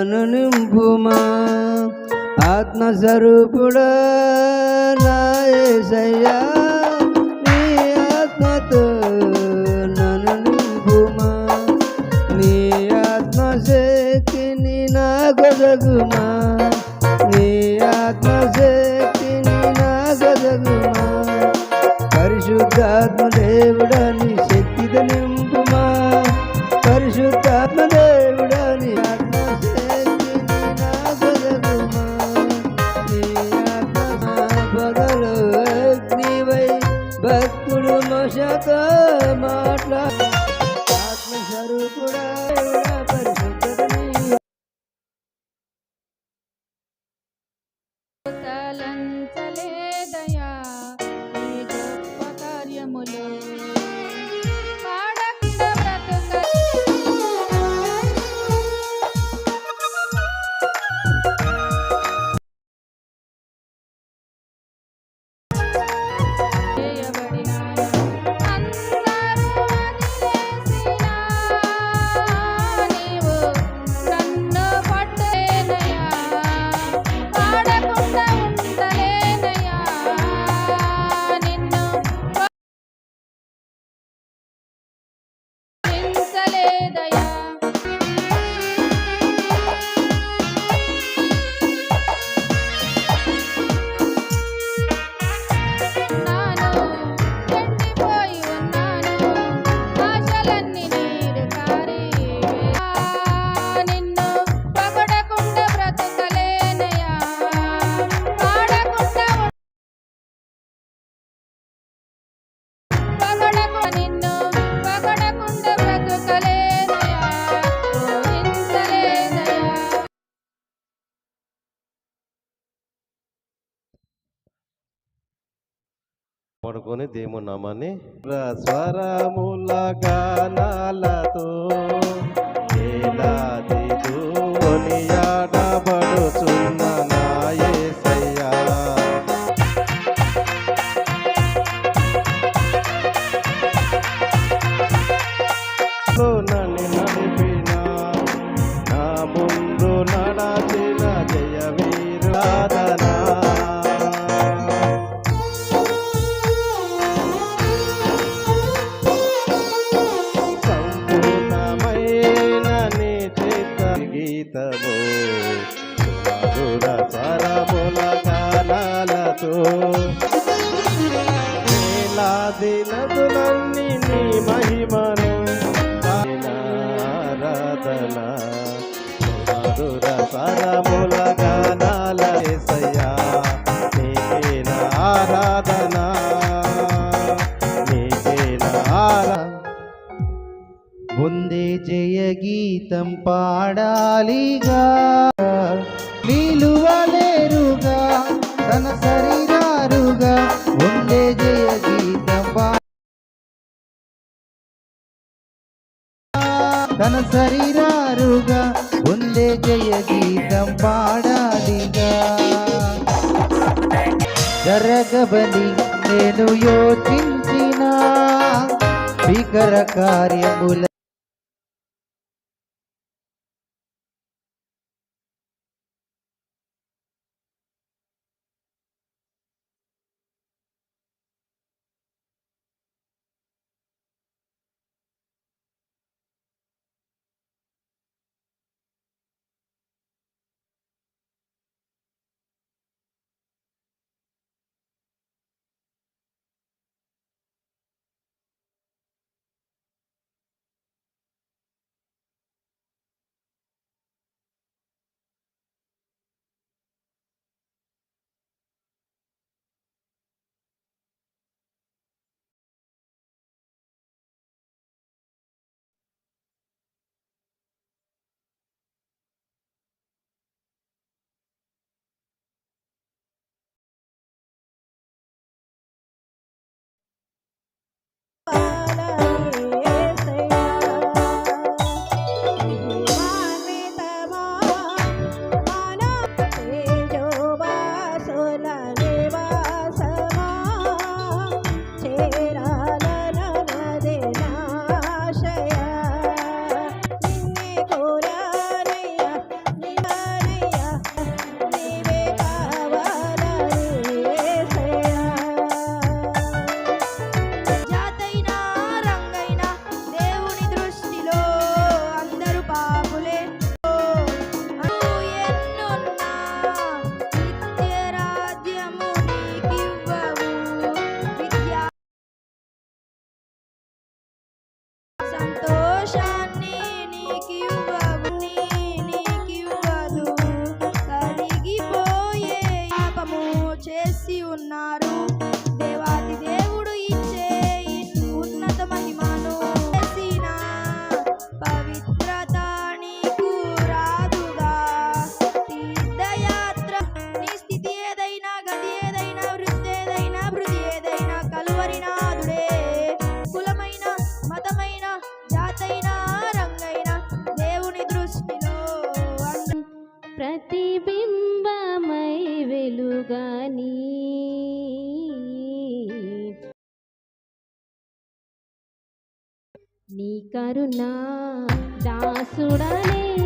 నను నింపుమా? ఆత్మస్వరూపుడా నాయసయ్యా నీ ఆత్మతో నను నింపుమా? నీ ఆత్మశక్తిని నా గొదగుమా నీ ఆత్మశక్తిని నా గొదగుమా పరిశుద్ధాత్మ దేవుడని పడుకొని దేవుని నామాన్ని. స్వరముల గానాలతో తన శరీరారుగా ఉందే జయ గీతం పాడాలిగా. జరగబని నేను యోచించిన భీకర కార్యముల ప్రతిబింబమై వెలుగాని. నీ కరుణ దాసుడనే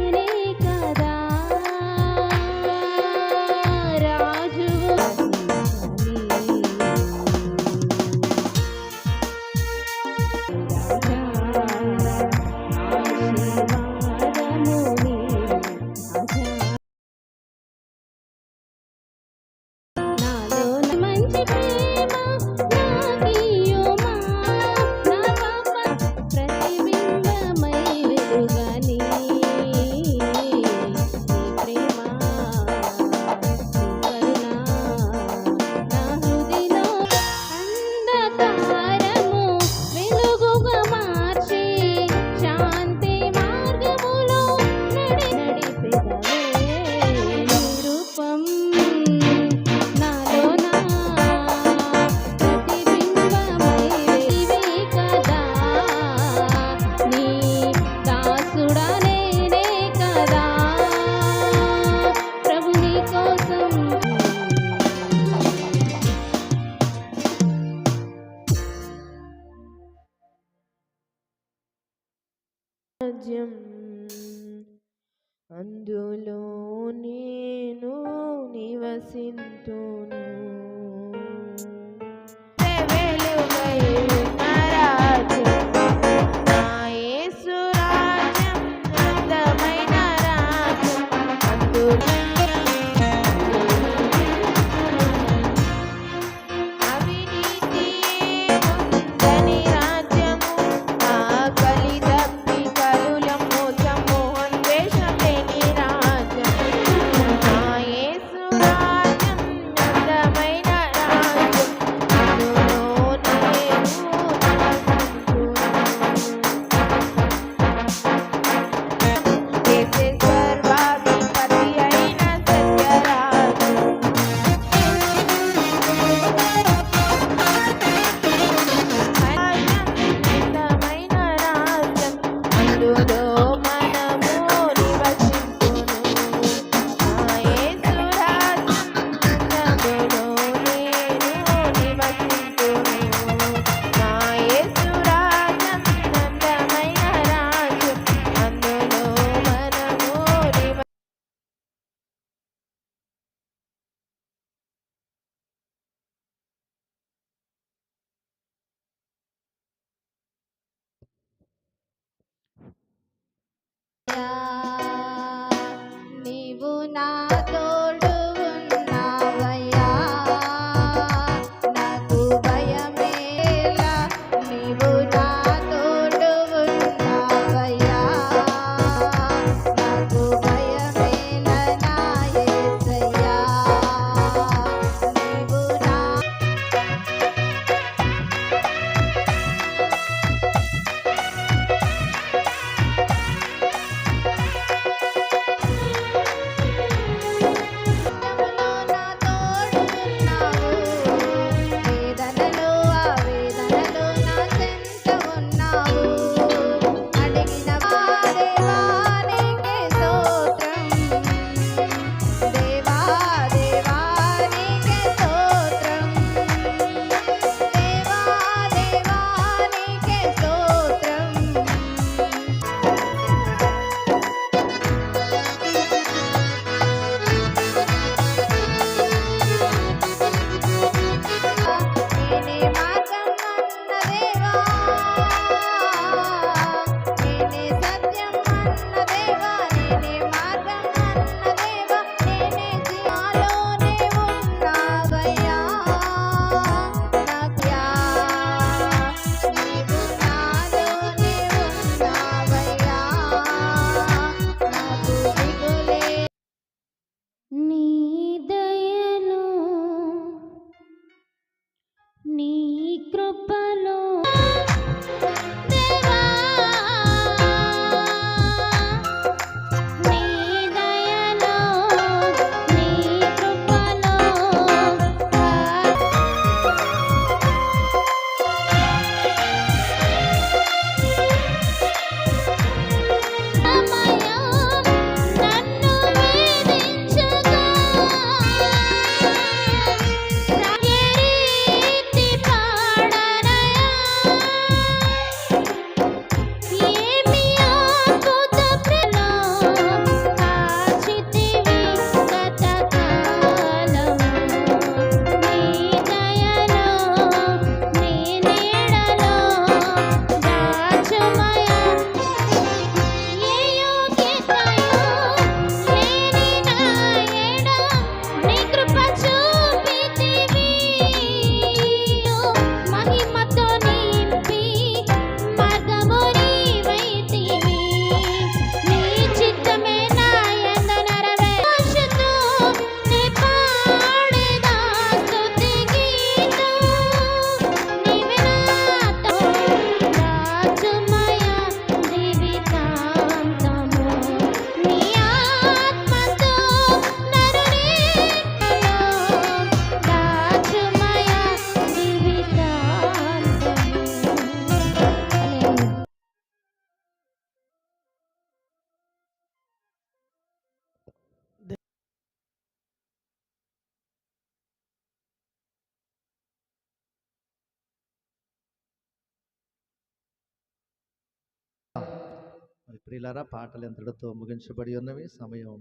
ప్రియులారా పాటలు ఎంతటితో ముగించబడి ఉన్నవి? సమయం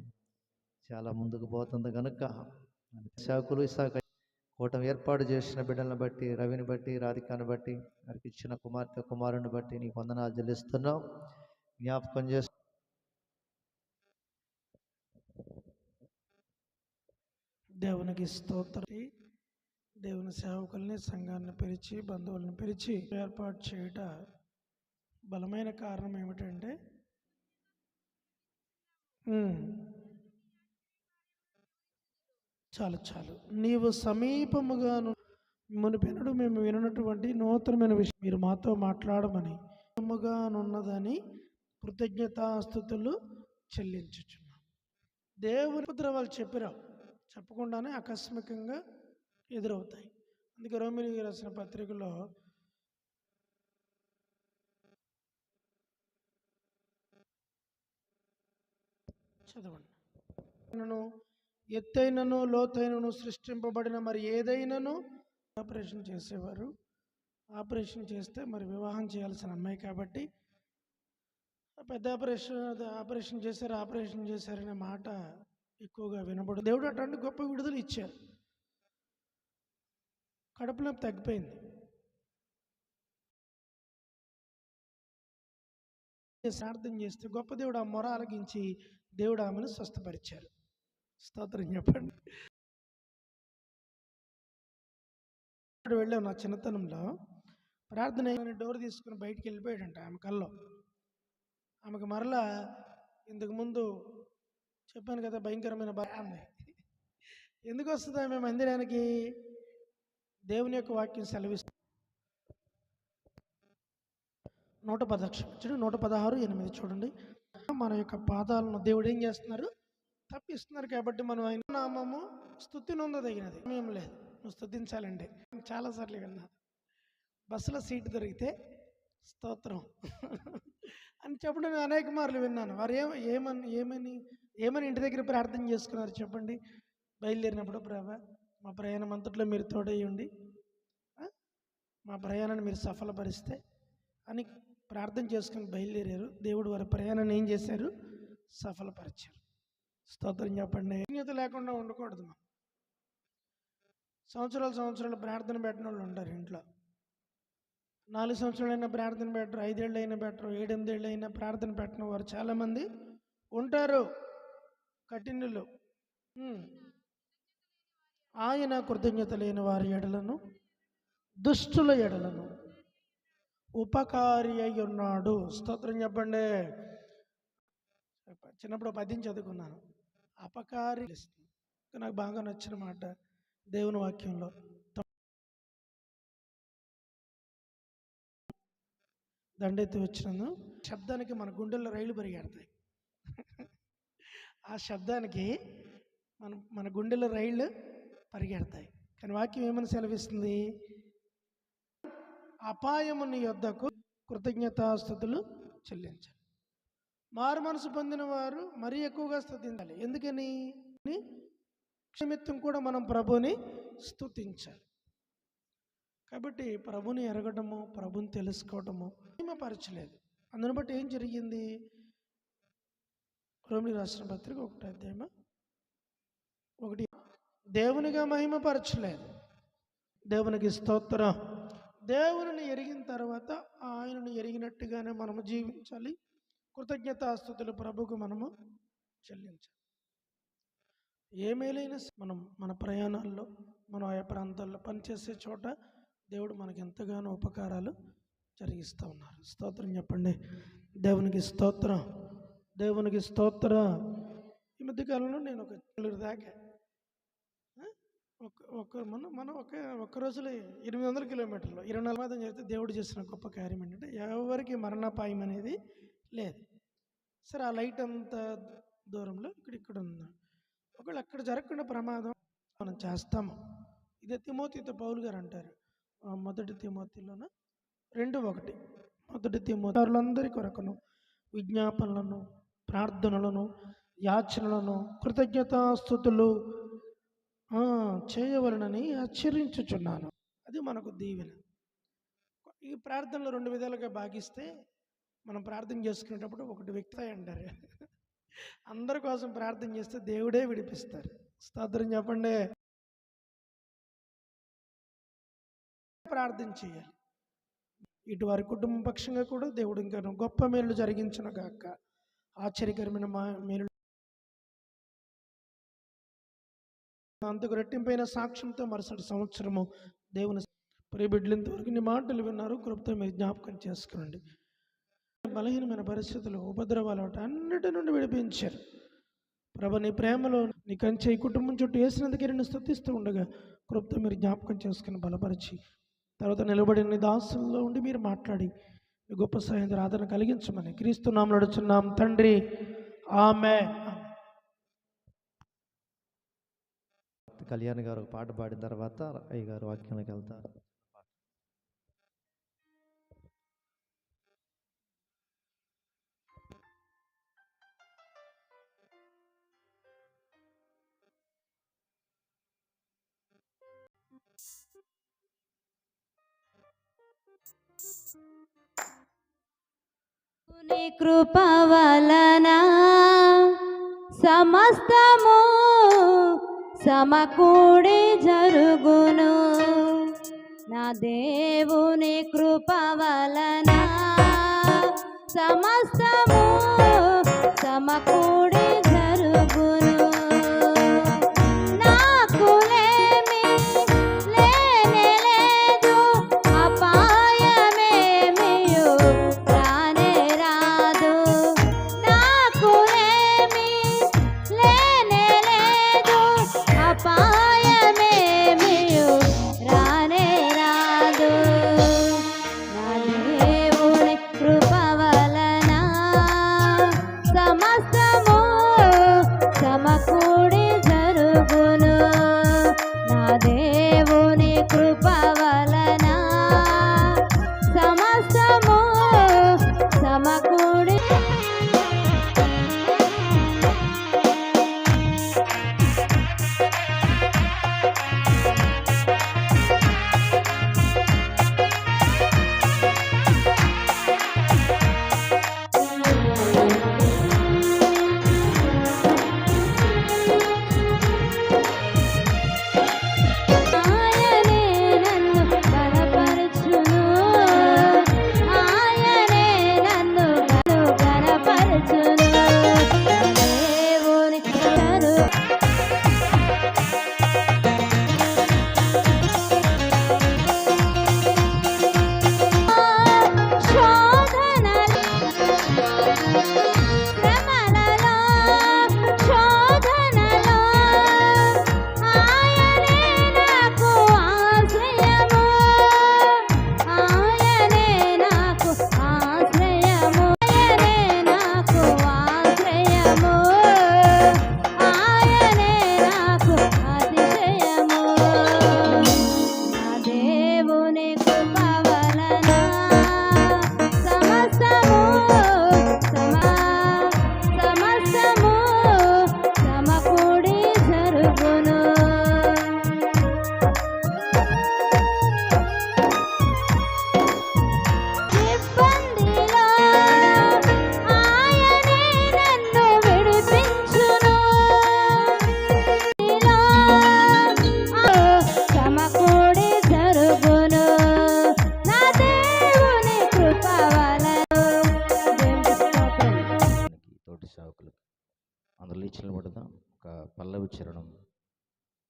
చాలా ముందుకు పోతుంది కనుక శాఖలు ఇసాక కూటమి ఏర్పాటు చేసిన బిడ్డలను బట్టి రవిని బట్టి రాధికాను బట్టి వారికి ఇచ్చిన కుమార్తె కుమారుని బట్టి నీ వందనాలు చెల్లిస్తున్నాం. జ్ఞాపకం చేస్తూ దేవునికి స్తోత్ర. దేవుని సేవకుల్ని సంఘాన్ని పిలిచి బంధువులను పిలిచి ఏర్పాటు చేయట బలమైన కారణం ఏమిటంటే చాలు చాలు. నీవు సమీపముగాను మునిపెనడు మేము వినటువంటి నూతనమైన విషయం మీరు మాతో మాట్లాడమని ఉన్నదని కృతజ్ఞతాస్థుతులు చెల్లించుచున్నాం. దేవుని ఉపద్రవాలు చెప్పిరావు చెప్పకుండానే ఆకస్మికంగా ఎదురవుతాయి. అందుకే రోమిలి రాసిన పత్రికలో చదవండి. నన్ను ఎత్తైనను లోతైనను సృష్టింపబడిన మరి ఏదైనాను ఆపరేషన్ చేసేవారు. ఆపరేషన్ చేస్తే మరి వివాహం చేయాల్సిన అమ్మాయి కాబట్టి పెద్ద ఆపరేషన్ ఆపరేషన్ చేశారు ఆపరేషన్ చేశారనే మాట ఎక్కువగా వినబడు దేవుడు అటువంటి గొప్ప విడుదల ఇచ్చారు. కడుపులో తగ్గిపోయింది. ప్రార్థన చేస్తే గొప్ప దేవుడు ఆ మొర అలగించి దేవుడు ఆమెను స్వస్థపరిచారు. స్తోత్రం చెప్పండి. వెళ్ళాం నా చిన్నతనంలో. ప్రార్థన అయిన డోర్ తీసుకుని బయటికి వెళ్ళిపోయాడంట ఆమె కల్లో. ఆమెకు మరలా ఇంతకుముందు చెప్పాను కదా భయంకరమైన భయం ఎందుకు వస్తుంది ఆమె మందిరానికి? దేవుని యొక్క వాక్యం సెలవిస్తుంది నూట పదక్షమించడు నూట పదహారు ఎనిమిది చూడండి. మన యొక్క పాదాలను దేవుడు ఏం చేస్తున్నారు? తప్పిస్తున్నారు కాబట్టి మనం ఆయన నామము స్థుతి నొందదగినది. ఏం లేదు. నువ్వు స్థుతించాలండి చాలాసార్లు విన్నా బస్సులో సీటు దొరికితే స్తోత్రం. అని చెప్పడం నేను అనేక మార్లు విన్నాను. వారు ఏమ ఏమని ఏమని ఏమని ఇంటి దగ్గర ప్రార్థన చేసుకున్నారు చెప్పండి? బయలుదేరినప్పుడు ప్రభా మా ప్రయాణం అంతట్లో మీరు తోడయ్యండి మా ప్రయాణాన్ని మీరు సఫలపరిస్తే అని ప్రార్థన చేసుకుని బయలుదేరారు. దేవుడు వారి ప్రయాణాన్ని ఏం చేశారు? సఫలపరిచారు. స్తోత్రం చెప్పండి. కృతజ్ఞత లేకుండా ఉండకూడదు మనం. సంవత్సరాలు సంవత్సరాలు ప్రార్థన పెట్టిన వాళ్ళు ఉంటారు ఇంట్లో. నాలుగు సంవత్సరాలైనా ప్రార్థన పెట్టరు ఐదేళ్ళు అయినా పెట్టరు ఏడెనిమిదేళ్ళు అయినా ప్రార్థన పెట్టిన వారు చాలామంది ఉంటారు. కఠినులు. ఆయన కృతజ్ఞత లేని వారి ఎడలను దుష్టుల ఎడలను ఉపకారి అయి ఉన్నాడు స్తోత్రం చెప్పండి. చిన్నప్పుడు పద్యం చదువుకున్నాను. అపకారి నాకు బాగా నచ్చిన మాట దేవుని వాక్యంలో. దండెత్తి వచ్చినాను శబ్దానికి మన గుండెల్లో రైలు పరిగెడతాయి. ఆ శబ్దానికి మన మన గుండెల్లో రైళ్ళు పరిగెడతాయి. కానీ వాక్యం ఏమని సెలవిస్తుంది? అపాయముని యొద్దకు కృతజ్ఞతాస్థుతులు చెల్లించాలి మారు మనసు పొందిన వారు మరీ ఎక్కువగా స్థుతించాలి. ఎందుకని? క్షమిత్వం కూడా మనం ప్రభుని స్థుతించాలి. కాబట్టి ప్రభుని ఎరగటము ప్రభుని తెలుసుకోవటము మహిమపరచలేదు. అందుని బట్టి ఏం జరిగింది? రోమిలి రాష్ట్ర పత్రిక ఒకటి అధ్యయమ ఒకటి. దేవునిగా మహిమపరచలేదు. దేవునికి స్తోత్రం. దేవుని ఎరిగిన తర్వాత ఆయనను ఎరిగినట్టుగానే మనము జీవించాలి. కృతజ్ఞతాస్థుతులు ప్రభుకు మనము చెల్లించాలి. ఏ మేలైనా మనం మన ప్రయాణాల్లో మనం ఆయా ప్రాంతాల్లో పనిచేసే చోట దేవుడు మనకి ఎంతగానో ఉపకారాలు జరిగిస్తూ ఉన్నారు. స్తోత్రం చెప్పండి. దేవునికి స్తోత్రం. దేవునికి స్తోత్ర. ఈ మధ్యకాలంలో నేను ఒక దాకా ఒక ఒక మనం మనం ఒక ఒక్క రోజులో ఎనిమిది వందల కిలోమీటర్లు ఇరవై నాలుగు మాత్రం చేస్తే దేవుడు చేసిన గొప్ప కార్యం ఏంటంటే ఎవరికి మరణాపాయం అనేది లేదు. సరే ఆ లైట్ అంత దూరంలో ఇక్కడ ఇక్కడ ఉంది. ఒకవేళ అక్కడ జరగకుండా ప్రమాదం మనం చేస్తాము. ఇదే తిమోతితో పౌలు గారు అంటారు. మొదటి తిమోతిలోన రెండు ఒకటి. మొదటి తిమోతారులందరి కొరకును విజ్ఞాపనలను ప్రార్థనలను యాచనలను కృతజ్ఞతాస్థుతులు చేయవలనని హెచ్చరించుచున్నాను. అది మనకు దీవెన. ఈ ప్రార్థనలు రెండు విధాలుగా భాగిస్తే మనం ప్రార్థన చేసుకునేటప్పుడు ఒకటి వ్యక్తి అంటారు. అందరి కోసం ప్రార్థన చేస్తే దేవుడే విడిపిస్తారు. స్తోత్రం చెప్పండి. ప్రార్థన చేయాలి. ఇటు వారి కుటుంబ పక్షంగా కూడా దేవుడు ఇంకా గొప్ప మేలు జరిగించిన గాక. ఆశ్చర్యకరమైన మా మేలు అంతకు రెట్టింపైన సాక్ష్యంతో మరుసటి సంవత్సరము దేవుని ప్రియబిడ్డలు ఇంతవరకు నీ మాటలు విన్నారు. కృపతో మీరు జ్ఞాపకం చేసుకోండి. బలహీనమైన పరిస్థితులు ఉపద్రవాలు అన్నిటి నుండి విడిపించారు. ప్రభ నీ ప్రేమలో నీ కంచె ఈ కుటుంబం చుట్టూ వేసినందుకే నేను స్థుతిస్తూ ఉండగా కృపతో మీరు జ్ఞాపకం చేసుకుని బలపరిచి తర్వాత నిలబడిన నీ దాసుల్లో ఉండి మీరు మాట్లాడి గొప్ప సాయంత్రం ఆదరణ కలిగించమని క్రీస్తు నామలు నడుచున్నాం తండ్రి ఆమె కళ్యాణ్ గారు ఒక పాట పాడిన తర్వాత అయ్య గారు వాక్యంలోకి వెళ్తారు. నీ కృప వలన సమస్తము సమకూడి జరుగును. నా దేవుని కృప వలన సమస్తము పల్లవి చరణం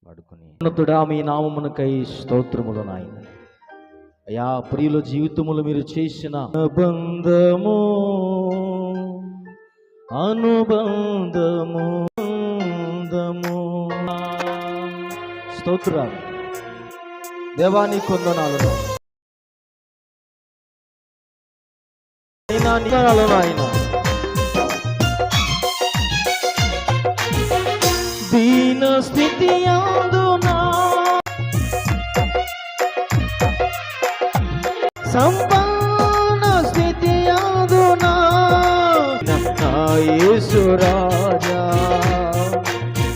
పాడుకొని ఉన్నతుడా మీ నామమునకై స్తోత్రములు నాయన. అయా ప్రియుల జీవితములు మీరు చేసిన అనుబంధము అనుబంధము అనుబంధము. స్తోత్రాలు. దేవాని కొందనాలు అయినా స్థితి అందునా సంపన్న స్థితి అందునా నా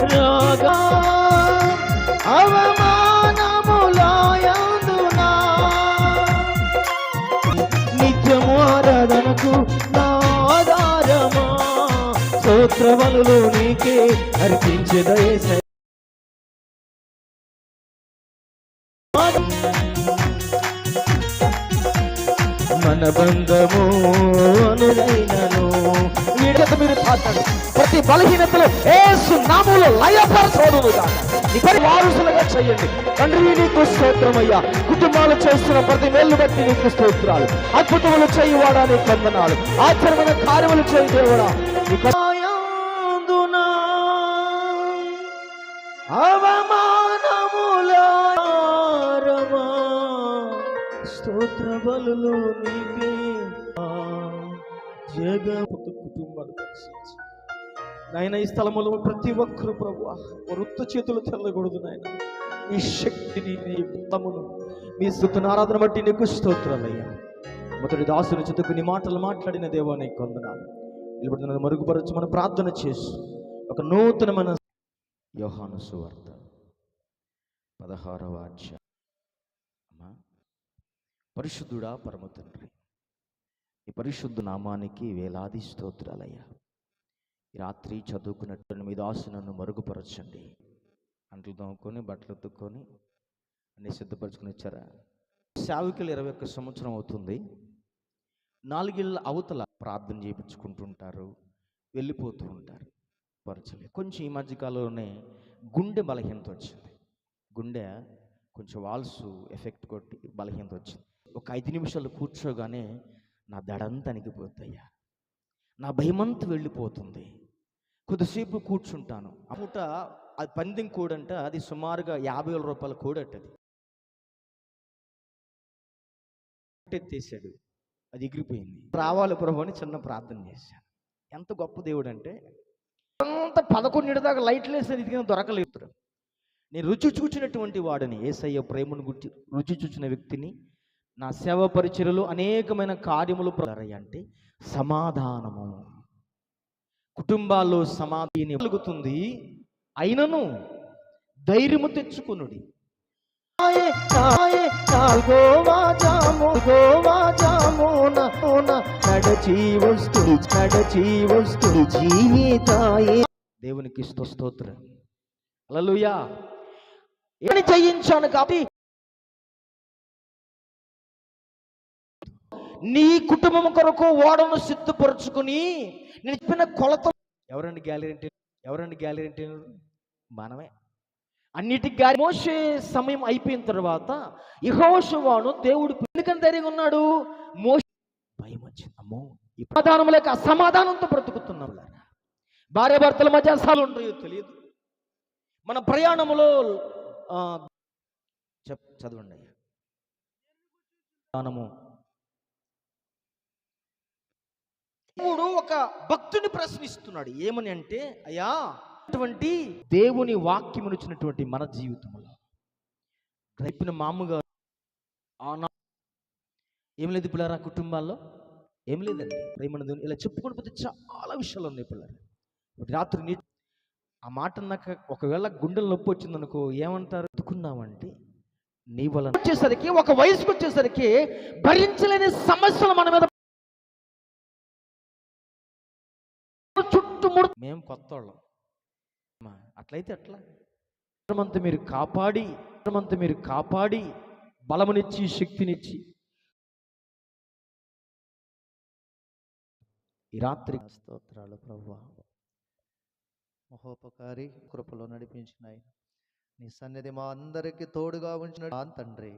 రాగా అవమానములాయందునా నిత్యము ఆరాధనకు నా ఆధారమా స్తోత్రవలులు నీకే అర్పించదయేసయ్యా మన బంధము అనుదైనను వీడత మీరు తాకండి ప్రతి బలహీనతలో ఏసు నామములో లయపరచోడును నీ పని వారసులుగా చేయండి. తండ్రి నీకు స్తోత్రమయ్యా. కుటుంబాలు చేస్తున్న ప్రతి మేలు బట్టి నీకు స్తోత్రాలు. అద్భుతములు చేయువాడా నీ వందనాలు. ఆచరమైన కార్యములు చేయి దేవుడా. నీకు స్తోత్ర బలులు నీకే జగపతు కుటుంబాలు దర్శించి నాయన ఈ స్థలములో ప్రతి ఒక్కరు ప్రభు వృత్త చేతులు తెల్లకూడదు నాయన. నీ శక్తిని నీ బలమును మీ స్థుతుని ఆరాధన బట్టి నీకు స్తోత్రాలయ్యా. మొదటి దాసుని చెతుకు నీ మాటలు మాట్లాడిన దేవా నీకు కొందనాలు నిలబడుతున్న మరుగుపరచు మనం ప్రార్థన చేసి ఒక నూతనమైన యోహాను సువార్త. పదహారవ అధ్యాయం. పరిశుద్ధుడా పరమ తండ్రి. ఈ పరిశుద్ధ నామానికి వేలాది స్తోత్రాలయ్యా. ఈ రాత్రి చదువుకున్నట్టు మీ దాసు నన్ను మరుగుపరచండి. అంట్లు తోముకొని బట్టలు ఎత్తుకొని అన్నీ సిద్ధపరచుకుని ఇచ్చారా సేవకులు ఇరవై ఒక్క సంవత్సరం అవుతుంది. నాలుగేళ్ళ అవతల ప్రార్థన చేయించుకుంటుంటారు వెళ్ళిపోతూ ఉంటారు. పరచలేదు కొంచెం ఈ మధ్యకాలంలోనే గుండె బలహీనత వచ్చింది. గుండె కొంచెం వాల్స్ ఎఫెక్ట్ కొట్టి బలహీనత వచ్చింది. ఒక ఐదు నిమిషాలు కూర్చోగానే నా దడంతా అణిగిపోతాయ్యా. నా భయమంతా వెళ్ళిపోతుంది. కొద్దిసేపు కూర్చుంటాను. అమ్ముట అది పందెం కూడంట అది సుమారుగా యాభై వేల రూపాయల కూడట్టది ఎత్తేసాడు. అది ఎగిరిపోయింది. రావాలి ప్రభు అని చిన్న ప్రార్థన చేశాను. ఎంత గొప్ప దేవుడు అంటే అంత పదకొండు దాకా లైట్లు వేసేది ఇదిగా దొరకలేదు. నేను రుచి చూచినటువంటి వాడిని ఏసయ్య ప్రేమను గుర్చి రుచి చూచిన వ్యక్తిని నా సేవ పరిచయలో అనేకమైన కార్యములు అంటే సమాధానము. కుటుంబాల్లో సమాధిని కలుగుతుంది. అయినను ధైర్యము తెచ్చుకునుడి. దేవునికి స్తోత్రం. అలలుయా ఏమి చేయించాను కాబట్టి నీ కుటుంబం కొరకు ఓడను సిద్ధపరుచుకుని నేను చెప్పిన కొలత ఎవరండి గ్యాలరీ ఎవరండి గ్యాలరీ మనమే. అన్నిటికి గారి మోసే సమయం అయిపోయిన తర్వాత యహోషువాను దేవుడు ఎందుకని ధైర్యంగా ఉన్నాడు. మోస భయం వచ్చింది. అమ్మో ఈ సమాధానం లేక అసమాధానంతో బ్రతుకుతున్నాం. భార్య భర్తల మధ్య అసలు ఉంటాయో తెలియదు. మన ప్రయాణములో ఆ, చెప్ చదవండి అయ్యా ప్రయాణము దేవుడు ఒక భక్తుని ప్రశ్నిస్తున్నాడు. ఏమని అంటే అయ్యా అటువంటి దేవుని వాక్యమును ఇచ్చినటువంటి మన జీవితంలో రేపిన మామగారు ఆనా ఏం లేదు పిల్లరా కుటుంబాల్లో? ఏం లేదండి. ప్రేమను ఇలా చెప్పుకొని పోతే చాలా విషయాలు ఉన్నాయి పిల్లలు రాత్రి నీ ఆ మాట నాకు ఒకవేళ గుండెలు నొప్పి వచ్చిందనుకో ఏమంటారు? ఎత్తుకున్నామంటే నీ వలన వచ్చేసరికి ఒక వయసుకు వచ్చేసరికి భరించలేని సమస్యలు మన మీద మేము కొత్త వాళ్ళం అట్లయితే అట్లా అంత మీరు కాపాడి అంత మీరు కాపాడి బలమునిచ్చి శక్తినిచ్చి. ఈ రాత్రి స్తోత్రాలు ప్రభు మహోపకారి కృపలో నడిపించినాయి నీ సన్నిధి మా అందరికీ తోడుగా ఉంచిన తండ్రి.